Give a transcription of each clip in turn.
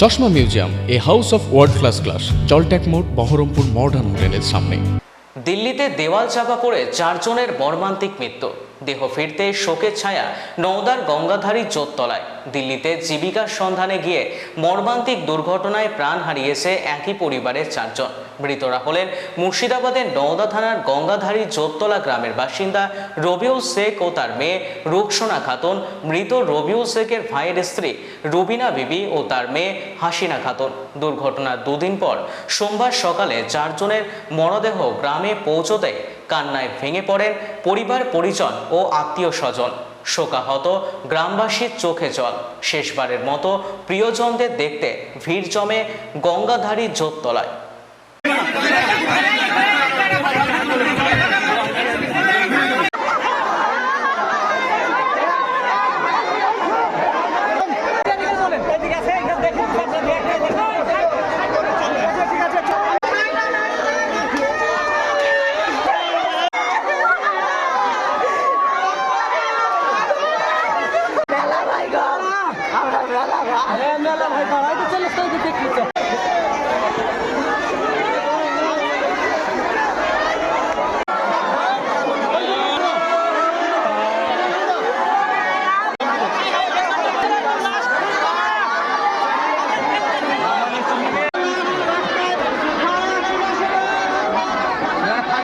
চশমা museum, a house of world class class জলট্যাক মোড়, Baharampur modern হোটেলের সামনে। দিল্লিতে দেওয়াল চাপা পড়ে চারজনের মর্মান্তিক মৃত্যু। দেহ ফিরতে শোকের ছায়া নওদার গঙ্গাধারী জোততলায় দিল্লিতে জীবিকার সন্ধানে গিয়ে মর্মান্তিক দুর্ঘটনায় প্রাণ হারিয়েছে একই পরিবারের চারজন। মৃতরা হলেন মুর্শিদাবাদের নওদা থানার গঙ্গাধারী জোততলা গ্রামের বাসিন্দা রবিউল শেখ ও তার মেয়ে রুকসোনা খাতুন, মৃত রবিউল শেখের ভাইয়ের স্ত্রী রুবিনা বিবি ও তার মেয়ে হাসিনা খাতুন। দুর্ঘটনার দুদিন পর সোমবার সকালে চারজনের মরদেহ গ্রামে পৌঁছতে কান্নায় ভেঙে পড়েন পরিবার, পরিজন ও আত্মীয় স্বজন। শোকাহত গ্রামবাসীর চোখে জল। শেষবারের মতো প্রিয়জনদের দেখতে ভিড় জমে গঙ্গাধারী জোততলায়।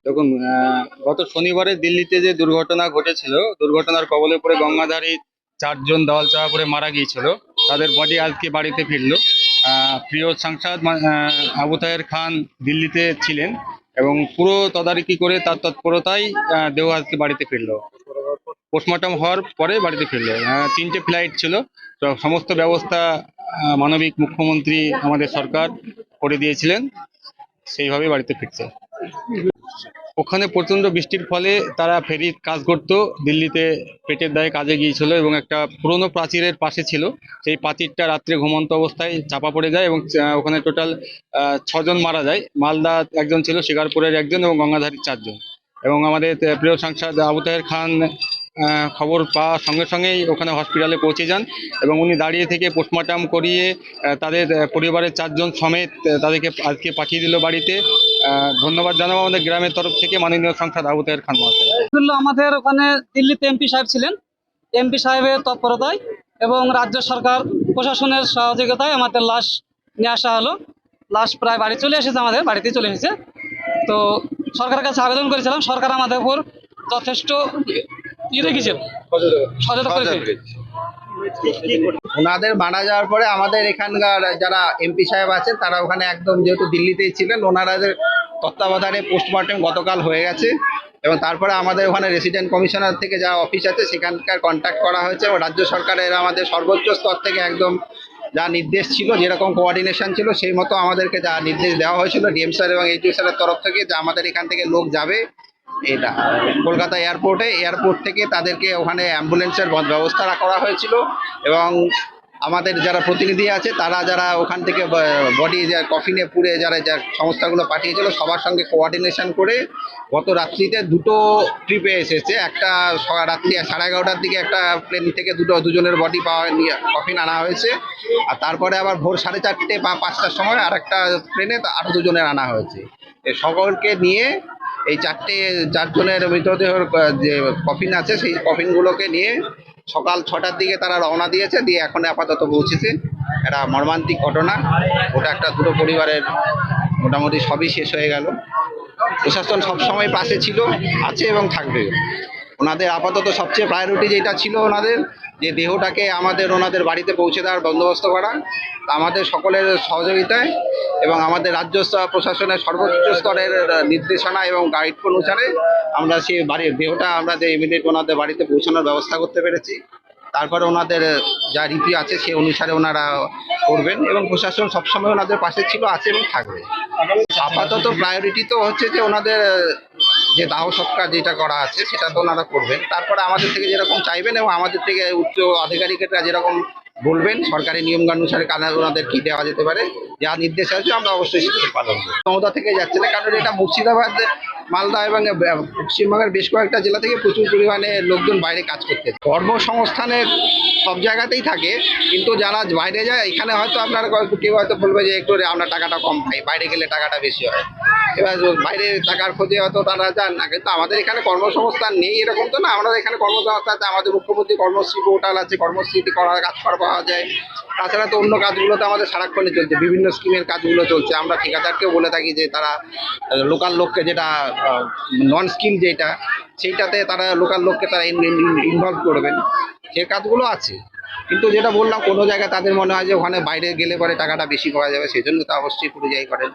দেখুন গত শনিবারে দিল্লিতে যে দুর্ঘটনা ঘটেছিল, দুর্ঘটনার কবলে পড়ে গঙ্গাধারী চারজন দল চাপা পড়ে মারা গিয়েছিল। তাদের বডি আজকে বাড়িতে ফিরলো। প্রিয় সাংসদ আবু তাহের খান দিল্লিতে ছিলেন এবং পুরো তদারকি করে তার তৎপরতাই দেহ আজকে বাড়িতে ফিরলো। পোস্টমর্টম হওয়ার পরে বাড়িতে ফিরলো। তিনটে ফ্লাইট ছিল। তো সমস্ত ব্যবস্থা মানবিক মুখ্যমন্ত্রী আমাদের সরকার করে দিয়েছিলেন। সেইভাবে বাড়িতে ফিরছে। ওখানে প্রচণ্ড বৃষ্টির ফলে তারা ফেরির কাজ করত, দিল্লিতে পেটের দায়ে কাজে গিয়েছিল এবং একটা পুরনো প্রাচীরের পাশে ছিল। সেই প্রাচীরটা রাত্রে ঘুমন্ত অবস্থায় চাপা পড়ে যায় এবং ওখানে টোটাল ছজন মারা যায়। মালদা একজন ছিল, শিকারপুরের একজন এবং গঙ্গাধারীর চারজন। এবং আমাদের প্রিয় সাংসদ আবু তাহের খান খবর পাওয়ার সঙ্গে সঙ্গেই ওখানে হসপিটালে পৌঁছে যান এবং উনি দাঁড়িয়ে থেকে পোস্টমর্টম করিয়ে তাদের পরিবারের চারজন সমেত তাদেরকে আজকে পাঠিয়ে দিল বাড়িতে। ধন্যবাদ জানাব আমাদের গ্রামের তরফ থেকে মাননীয় সাংসদ আবু তাহের খান মহাশয়। আমাদের ওখানে দিল্লিতে এমপি সাহেব ছিলেন। এমপি সাহেবের তৎপরতায় এবং রাজ্য সরকার প্রশাসনের সহযোগিতায় আমাদের লাশ নিয়ে আসা হলো। লাশ প্রায় বাড়ি চলে এসেছে আমাদের বাড়িতে চলে এসেছে। তো সরকারের কাছে আবেদন করেছিলাম, সরকার আমাদের উপর যথেষ্ট ই রেখেছেন সচেতন করেছে ওনাদের মারা যাওয়ার পরে আমাদের এখানকার যারা এমপি সাহেব আছেন তারা ওখানে একদম যেহেতু দিল্লিতেই ছিলেন ওনারাদের তত্ত্বাবধানে পোস্টমর্টেম গতকাল হয়ে গেছে এবং তারপরে আমাদের ওখানে রেসিডেন্ট কমিশনার থেকে যা অফিস আছে সেখানকার কন্ট্যাক্ট করা হয়েছে এবং রাজ্য সরকারের আমাদের সর্বোচ্চ স্তর থেকে একদম যা নির্দেশ ছিল যেরকম কোঅর্ডিনেশন ছিল সেই মতো আমাদেরকে যা নির্দেশ দেওয়া হয়েছিল ডিএম স্যার এবং এইচডিও স্যারের তরফ থেকে যে আমাদের এখান থেকে লোক যাবে। এটা। কলকাতা এয়ারপোর্টে, এয়ারপোর্ট থেকে তাদেরকে ওখানে অ্যাম্বুলেন্সের ব্যবস্থা করা হয়েছিল এবং আমাদের যারা প্রতিনিধি আছে, তারা যারা ওখান থেকে বডি কফিনে পুড়ে যারা যা সংস্থাগুলো পাঠিয়েছিল, সবার সঙ্গে কোঅর্ডিনেশন করে গত রাত্রিতে দুটো ট্রিপে এসেছে। একটা রাত্রি সাড়ে এগারোটার দিকে একটা প্লেন থেকে দুটো, দুজনের বডি পাওয়া নিয়ে কফিন আনা হয়েছে। আর তারপরে আবার ভোর সাড়ে চারটে বা পাঁচটার সময় আর একটা প্লেনে আরও দুজনের আনা হয়েছে। এ সকলকে নিয়ে এই চারটে, চারজনের মৃতদেহ, যে কফিন আছে, সেই কফিনগুলোকে নিয়ে সকাল ছটার দিকে তারা রওনা দিয়েছে, দিয়ে এখন আপাতত পৌঁছেছে। এটা মর্মান্তিক ঘটনা। ওটা একটা দুটো পরিবারের মোটামুটি সবই শেষ হয়ে গেল। প্রশাসন সবসময় পাশে ছিল, আছে এবং থাকবে ওনাদের আপাতত সবচেয়ে প্রায়োরিটি যেটা ছিল ওনাদের, যে দেহটাকে আমাদের ওনাদের বাড়িতে পৌঁছে দেওয়ার বন্দোবস্ত করা, আমাদের সকলের সহযোগিতায় এবং আমাদের রাজ্য প্রশাসনের সর্বোচ্চ স্তরের নির্দেশনা এবং গাইড অনুসারে আমরা সেই বাড়ির দেহটা আমরা যে ইমিডিয়েট ওনাদের বাড়িতে পৌঁছানোর ব্যবস্থা করতে পেরেছি। তারপরে ওনাদের যা রীতি আছে সে অনুসারে ওনারা করবেন এবং প্রশাসন সবসময় ওনাদের পাশে ছিল, আছে এবং থাকবে। আপাতত প্রায়োরিটি তো হচ্ছে যে ওনাদের যে দাহ সৎকার যেটা করা আছে, সেটা তো ওনারা করবেন। তারপরে আমাদের থেকে যেরকম চাইবেন এবং আমাদের থেকে উচ্চ আধিকারিকরা যেরকম বলবেন, সরকারি নিয়ম অনুসারে কানা ওনাদের কি দেওয়া যেতে পারে, যা নির্দেশ আছে, আমরা অবশ্যই সেটা পালন করব। মমতা থেকে যাচ্ছে না, কারণ এটা মুর্শিদাবাদ, মালদা এবং পশ্চিমবঙ্গের বেশ কয়েকটা জেলা থেকে প্রচুর পরিমাণে লোকজন বাইরে কাজ করতে কর্মসংস্থানের সব জায়গাতেই থাকে, কিন্তু যারা বাইরে যায়, এখানে হয়তো আপনার কেউ হয়তো বলবে যে, একটু আমরা টাকাটা কম পাই, বাইরে গেলে টাকাটা বেশি হয়। এবার বাইরে টাকার খোঁজে হয়তো তারা যান না। কিন্তু আমাদের এখানে কর্মসংস্থান নেই এরকম তো না। আমাদের এখানে কর্মসংস্থান আছে, আমাদের মুখ্যমন্ত্রী কর্মশ্রী পোর্টাল আছে, কর্মশ্রীতে করার কাজ করা পাওয়া যায়। তাছাড়া তো অন্য কাজগুলো তো আমাদের সারাক্ষণে চলছে, বিভিন্ন স্কিমের কাজগুলো চলছে। আমরা ঠিকাদারকেও বলে থাকি যে তারা লোকাল লোককে যেটা নন স্কিম যেটা, সেইটাতে তারা লোকাল লোককে তারা ইনভলভ করবেন। সে কাজগুলো আছে। কিন্তু যেটা বললাম, কোনো জায়গায় তাদের মনে হয় যে ওখানে বাইরে গেলে পরে টাকাটা বেশি পাওয়া যাবে সেই জন্য তো অবশ্যই পরিযায়ী করেন।